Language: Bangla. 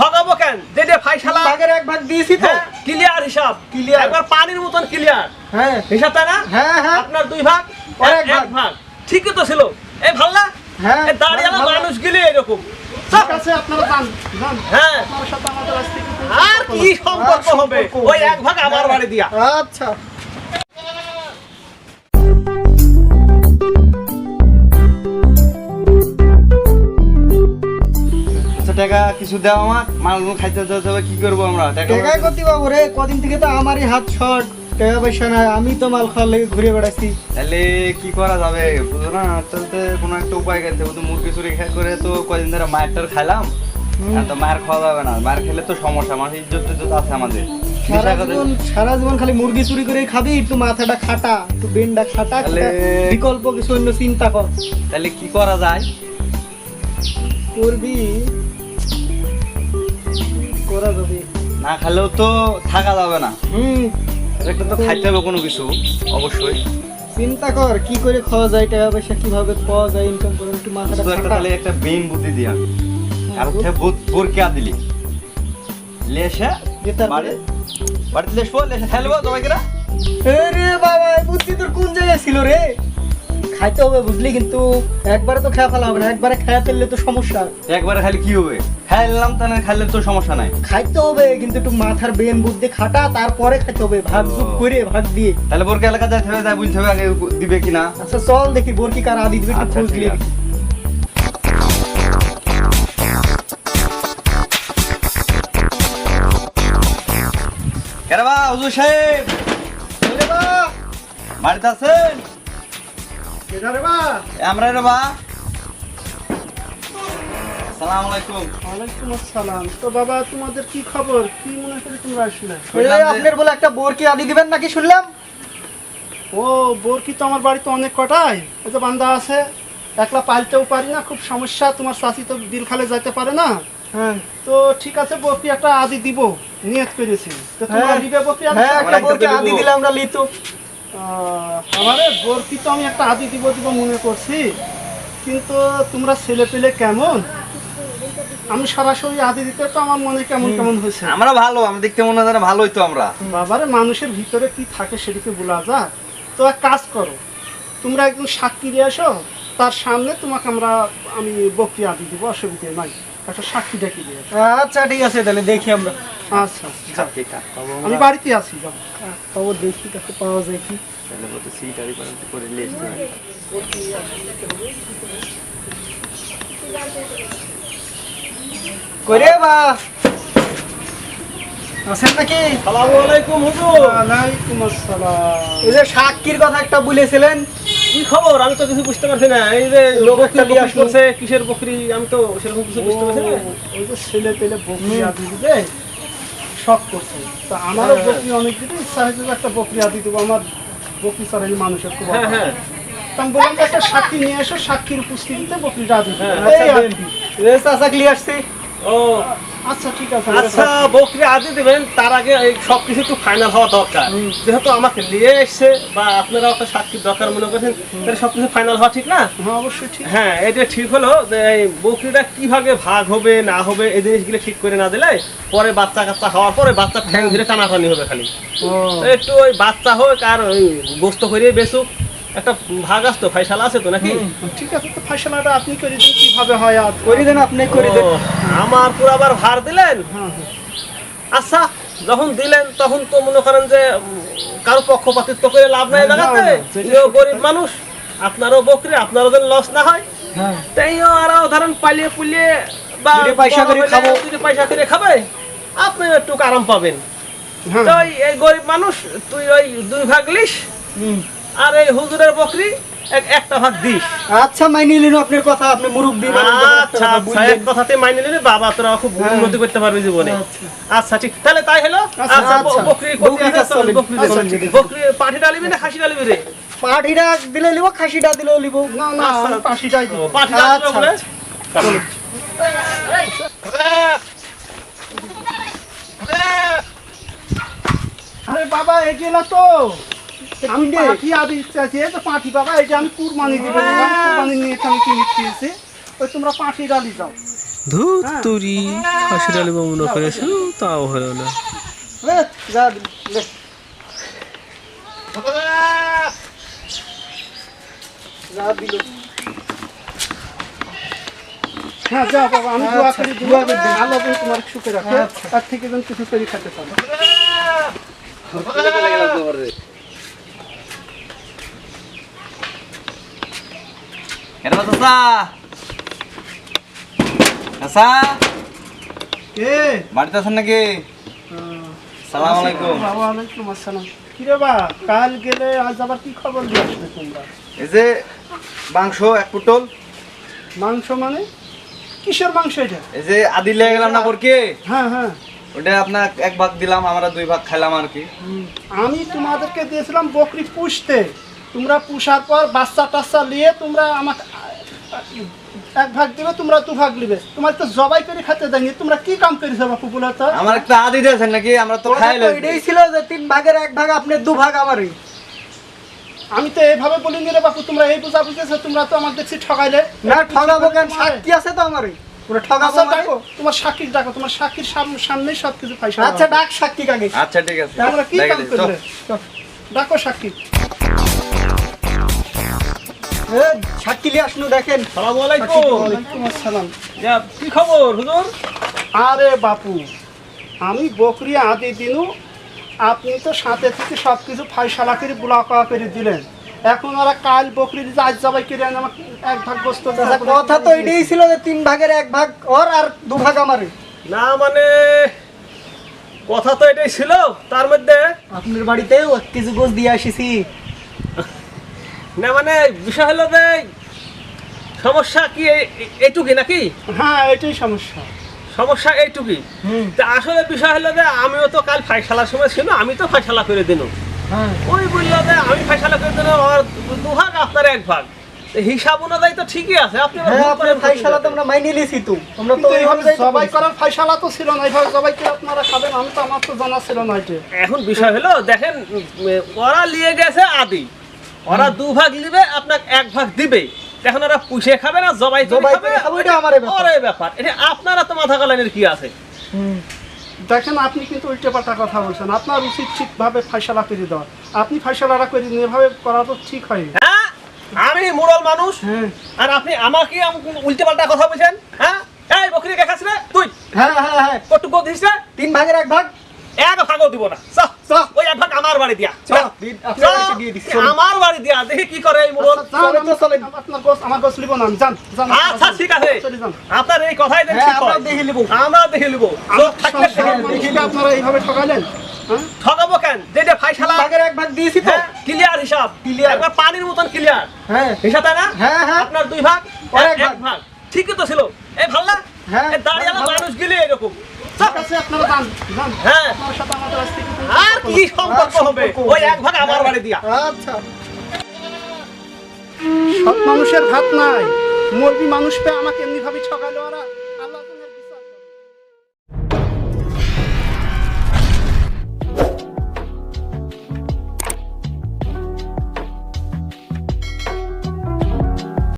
ঠকাবো কেন? যে যে ফাইসালা ভাগের এক ভাগ দিয়েছি তো। ক্লিয়ার হিসাব। Clear। একবার পানির মতন ক্লিয়ার হ্যাঁ। হিসাব তাই না? হ্যাঁ হ্যাঁ। আপনার দুই ভাগ ওর এক ভাগ। ঠিকই তো ছিল। এই ভালো না? হ্যাঁ, এই দাঁড়িয়ে মানুষ গেলে এরকম। হ্যাঁ। আর কি সম্পর্ক হবে? ওই এক ভাগ আমার বাড়ি দিয়া। আচ্ছা। টাকা কিছু দাও আমার মাল খাইতে যেতে হবে কি করব আমরা? টাকা করতে পাবো রে কদিন থেকে তো আমারই হাত শর্ট। টাকা পয়সা নাই আমি তো মাল খাওয়ার লেগে ঘুরে বেড়াচ্ছি তাহলে কি করা যাবে? বুঝো না চলতে কোনো একটা উপায় করতে হবে তো মুরগি চুরি খাই করে তো কদিন ধরে মায়ের টার খাইলাম। তো মায়ের খাওয়া যাবে না। মায়ের খেলে তো সমস্যা আমার ইজ্জত টিজ্জত আছে আমাদের। সারা জীবন সারা জীবন খালি মুরগি চুরি করে খাবি একটু মাথাটা খাটা একটু বেনটা খাটা তাহলে- বিকল্প কিছু অন্য চিন্তা কর। তাহলে কি করা যায়? করবি? করা যাবে না খেলেও তো থাকা যাবে না। হুম। একটা তো খাইতে হবে কোনো কিছু অবশ্যই। চিন্তা কর কি করে খাওয়া যায় টাকা পয়সা কীভাবে পাওয়া যায় ইনকাম করে একটু মাথাটা একটা তাহলে একটা বেন বুদ্ধি দিয়া। আর বুদ্ধি? উঠে বোরকিয়া দিলি? লেসে বাড়ি বাড়িতে লেসবো লেসে খেলব তোমাকে আরে বাবা বুদ্ধি তোর কোন জায়গায় ছিল রে? খাইতে হবে বুঝলি কিন্তু একবারে তো খেয়া ফেলা হবে না একবারে খেয়া ফেললে তো সমস্যা। একবারে খালি কি হবে? খাইলাম তা না খাইলে তো সমস্যা নাই। খাইতে হবে কিন্তু একটু মাথার বেন বুদ্ধি খাটা তারপরে খাইতে হবে ভাগ। করে ভাগ দিয়ে। তাহলে বোরকা এলাকা যাইতে হবে তাই বুঝতে হবে আগে দিবে কিনা? আচ্ছা চল দেখি বোরকি কার আদি দিবি একটু আচ্ছা, খোঁজ নিয়ে। কেরে বা হুজুর সাহেব? বাড়িতে আছেন? আমরা রে বা সালাম আলাইকুম। ওয়ালাইকুম আসসালাম। তো বাবা তোমাদের কি খবর? কি মনে করে তোমরা আসলে? এই শুনলাম যে- আপনার বলে একটা বোরকি আদি দিবেন নাকি শুনলাম? ও বোরকি তো আমার বাড়িতে অনেক কটাই। ওই যে বান্দা আছে একলা পালতেও পারি না খুব সমস্যা। তোমার শাশি তো দিল খালে যাইতে পারে না। হ্যাঁ। তো ঠিক আছে বকরি একটা আদি দিব। নিয়ত করেছি। তো তোমরা হ্যাঁ। দিবে বকরি আদি? হ্যাঁ একটা একটা আদি দিলে আমরা লিতু। আমারে বরফি তো আমি একটা আদি দিব দিব মনে করছি কিন্তু তোমরা ছেলে পেলে কেমন? আমি সরাসরি আদি দিতে তো আমার মনে কেমন কেমন হয়েছে? আমরা ভালো আমরা দেখতে মনে হয় ভালোই তো আমরা। বাবারে মানুষের ভিতরে কি থাকে সেটিকে বলা যায়। তো এক কাজ করো তোমরা একদম সাক্ষী দিয়ে আসো তার সামনে তোমাকে আমরা আমি বকরি দিয়ে দেবো অসুবিধে নাই। একটা সাক্ষী ডেকে দিয়ে আচ্ছা ঠিক আছে তাহলে দেখি আমরা। আচ্ছা আছে আমি বাড়িতে আছি যাও। দেখি কাকে পাওয়া যায় কি। তাহলে বলতে সিটারি করে বা। আছেন নাকি? সালামু আলাইকুম হুজুর। ওয়ালাইকুম আসসালাম। এই যে সাক্ষীর কথা একটা বলেছিলেন কি খবর? আমি তো কিছু বুঝতে পারছি না। এই যে লোক একটা। করছে কিসের বকরি? আমি তো সেরকম কিছু বুঝতে পারছি না। ওই যে ছেলে পেলে বকরি আদি শখ করছে। তো আমারও হ্যাঁ। বকরি অনেক দিতে ইচ্ছা হয়েছে একটা বকরি আদি দেবো। আমার বকরি চড়াই মানুষের খুব হ্যাঁ হ্যাঁ। আমি বললাম একটা সাক্ষী নিয়ে এসো সাক্ষীর উপস্থিতিতে বকরিটা আদি দিবো। হ্যাঁ, চাচা ক্লিয়ার আসছে। ও। আচ্ছা ঠিক আছে আচ্ছা বকরি আদি দিবেন তার আগে এই সব কিছু একটু ফাইনাল হওয়া দরকার। যেহেতু আমাকে নিয়ে এসছে বা আপনারা একটা সাক্ষীর দরকার মনে করছেন তাহলে সব কিছু ফাইনাল হওয়া ঠিক না? হ্যাঁ অবশ্যই ঠিক। হ্যাঁ এটা ঠিক হলো যে এই বকরিটা কীভাবে ভাগ হবে না হবে এই জিনিসগুলো ঠিক করে না দিলে পরে বাচ্চা কাচ্চা হওয়ার পরে বাচ্চা ঠ্যাং ধরে টানাটানি হবে খালি। একটু ওই বাচ্চা হোক আর ওই গোস্ত করে বেসুক একটা ভাগ আসতো ফাইসালা আছে তো নাকি? ঠিক আছে তো ফয়সলাটা আপনি করে দিন কীভাবে হয় আর? করে দেন আপনি করে দেন। আমার পুরো আবার ভার দিলেন? হ্যাঁ হ্যাঁ আচ্ছা যখন দিলেন তখন তো মনে করেন যে কারও পক্ষপাতিত্ব করে লাভ নাই লাগাতে। না, গরিব মানুষ আপনারও বকরি আপনারও যেন লস না হয়। হ্যাঁ। তাইও আর ধরেন পালিয়ে পুলিয়ে বা পয়সা করে খাব। পয়সা করে খাবে। আপনি একটু আরাম পাবেন। হ্যাঁ। তো এই গরিব মানুষ তুই ওই দুই ভাগ লিস। আর এই হুজুরের বকরি একটা ভাগ দিস আচ্ছা মাইনে নিলেন আপনার কথা আপনি মুরব্বী আচ্ছা আচ্ছা এক কথাতে মাইনে নিলে বাবা তোরা খুব হ্যাঁ। উন্নতি করতে পারবি জীবনে। আচ্ছা। আচ্ছা ঠিক। তাহলে তাই হলো? আচ্ছা, আচ্ছা আচ্ছা। বকরি। বকরি। বকরি পাঠি ডালিবি না খাসি ডালিবি রে? পাটিটা দিলে লিব খাসিটা দিলেও লিব না না ও, দিব পাঠি আচ্ছা, বলে আরে বাবা এগিয়ে না তো? পাখি আদি চাইছি এই তো পাখি বাবা এটা আমি কুরবানি দিব কুরবানি নিয়ে আমি কিনে খেয়েছি ওই তোমরা পাখি ডালি যাও ধূত তুরি হাসির আলী মনে করেছে তাও হলো না। যা দিল। হ্যাঁ যা বাবা আমি আচ্ছা, দোয়া করি দোয়া করে আল্লাহ তোমার সুখে রাখে আচ্ছা। তার থেকে যেন কিছু তৈরি খেতে পারো। কেন চাচা? চাচা? কে? বাড়িতে আছেন নাকি? সালাম আলাইকুম। ওয়ালাইকুম আসসালাম। কিরে বা কাল গেলে আজ আবার কি খবর দিয়ে আসবে তোমরা? এই যে মাংস এক পুটল। মাংস মানে? কিসের মাংস এটা? এই যে আদি লেগে গেলাম না হ্যাঁ হ্যাঁ। ওটা আপনার এক ভাগ দিলাম আমরা দুই ভাগ খাইলাম আর কি। আমি তোমাদেরকে দিয়েছিলাম বকরি পুষতে। তোমরা পুষার পর বাচ্চা টাচ্চা নিয়ে তোমরা আমাকে এক ভাগ দিবে তোমরা দু ভাগ নিবে। তোমার তো জবাই করে খেতে দেয়নি। তোমরা কি কাম করেছ বাপু বলো তো আমার একটা আদি দিয়েছেন নাকি? আমরা তো খাই এটাই ছিল যে তিন ভাগের এক ভাগ আপনি দু ভাগ আমারই। আমি তো এইভাবে বলিনি রে বাপু তোমরা এই বুঝা বুঝেছ তোমরা তো আমার দেখছি ঠকাইলে না ঠগাবো কেন? সাক্ষী আছে তো আমারই। আচ্ছা মানে? ডাকো তোমার সাক্ষীর ডাকো তোমার সাক্ষীর সাম- সামনেই সব কিছু ফাইসা আচ্ছা ডাক সাক্ষী কাকে? আচ্ছা ঠিক আছে। কি কাম ডাকো সাক্ষী। সাক্ষী দেখেন। আসসালাম। যা, কি খবর হুজুর? আরে বাপু আমি বকরি আদি দিনু আপনি তো সাথে থেকে সব কিছু ফাইসালা করে বুলাকা করে দিলেন। এখন ওরা কাল বকরির যে আজ জবাই করে আমাকে এক ভাগ গোস্ত আচ্ছা, কথা তো এটাই ছিল যে তিন ভাগের এক ভাগ ওর আর দু ভাগ আমার না মানে কথা তো এটাই ছিল তার মধ্যে আপনার বাড়িতেও কিছু গোছ দিয়ে আসিছি। না মানে বিষয় হলো যে সমস্যা কি এই- এই- নাকি? হ্যাঁ এটাই সমস্যা। সমস্যা এইটুকুই। হুম। তা আসলে বিষয় হলো যে আমিও তো কাল ফাইসালার সময় ছিল আমি তো ফাইসালা করে দিন। হ্যাঁ। ওই বলল যে আমি ফাইসালা করে দিলাম আমার দু ভাগ আপনার এক ভাগ। হিসাব অনুযায়ী তো ঠিকই আছে আপনি হ্যাঁ ফাইসালা তো আমরা মাইনে লিছি তো। আমরা তো এইভাবে জবাই করার ফাইসালা তো ছিল না এইভাবে জবাই করে আপনারা খাবেন? আমি তো আমার তো জানা ছিল না এখন বিষয় হলো দেখেন ওরা নিয়ে গেছে আদি। ওরা দু ভাগ নিবে আপনাকে এক ভাগ দিবে। এখন ওরা পুষে খাবে না জবাই খাবে? ওইটা আমারই ব্যাপার। এটা আপনারা তো মাথা কালানের কি আছে? দেখেন আপনি কিন্তু উল্টে পাল্টা কথা বলছেন। আপনার উচিত ঠিকভাবে ফাইসালা করে দেওয়া। আপনি ফাইসালারা করে দিন এভাবে করা তো ঠিক হয়নি হ্যাঁ? আমি মুরল মানুষ। হ্যাঁ। আর আপনি আমাকে উল্টে পাল্টা কথা বলছেন? হ্যাঁ? এই বকরি দেখাস রে? তুই। হ্যাঁ হ্যাঁ হ্যাঁ। কটুকু দিস রে? তিন ভাগের এক ভাগ। এক ভাগও দিব না। চল ওই এক ভাগ আমার বাড়ি দিয়া। আমার বাড়ি দিয়া দেখি কি করে এই মুরল আচ্ছা, আপনার গোস আমার গোস লিব না আমি যান যান। আচ্ছা ঠিক আছে। আপনার এই কথাই হ্যাঁ, হয়। দেখে। আমরা দেখে আপনারা এইভাবে ঠকালেন? হ্যাঁ? ঠকাবো কেন? যেটা ফাইসালা তিন এক ভাগ দিয়েছি তো। ক্লিয়ার হিসাব। Clear। একবার পানির মতন ক্লিয়ার হ্যাঁ। হিসাব তাই না? হ্যাঁ, হ্যাঁ। আপনার দুই ভাগ এক ভাগ। ঠিকই তো ছিল। এই ভালো না? হ্যাঁ, দাঁড়িয়ে মানুষ গেলে এরকম। ঠিক আছে আপনারা যান যান। হ্যাঁ। আপনার সাথে আমাদের আজ আর কি সম্পর্ক হবে? ওই এক ভাগ আমার বাড়ি দিয়া। আচ্ছা। সব মানুষের ভাত নাই। মুরগি মানুষ পেয়ে আমাকে এমনি ভাবে ঠকালো ওরা।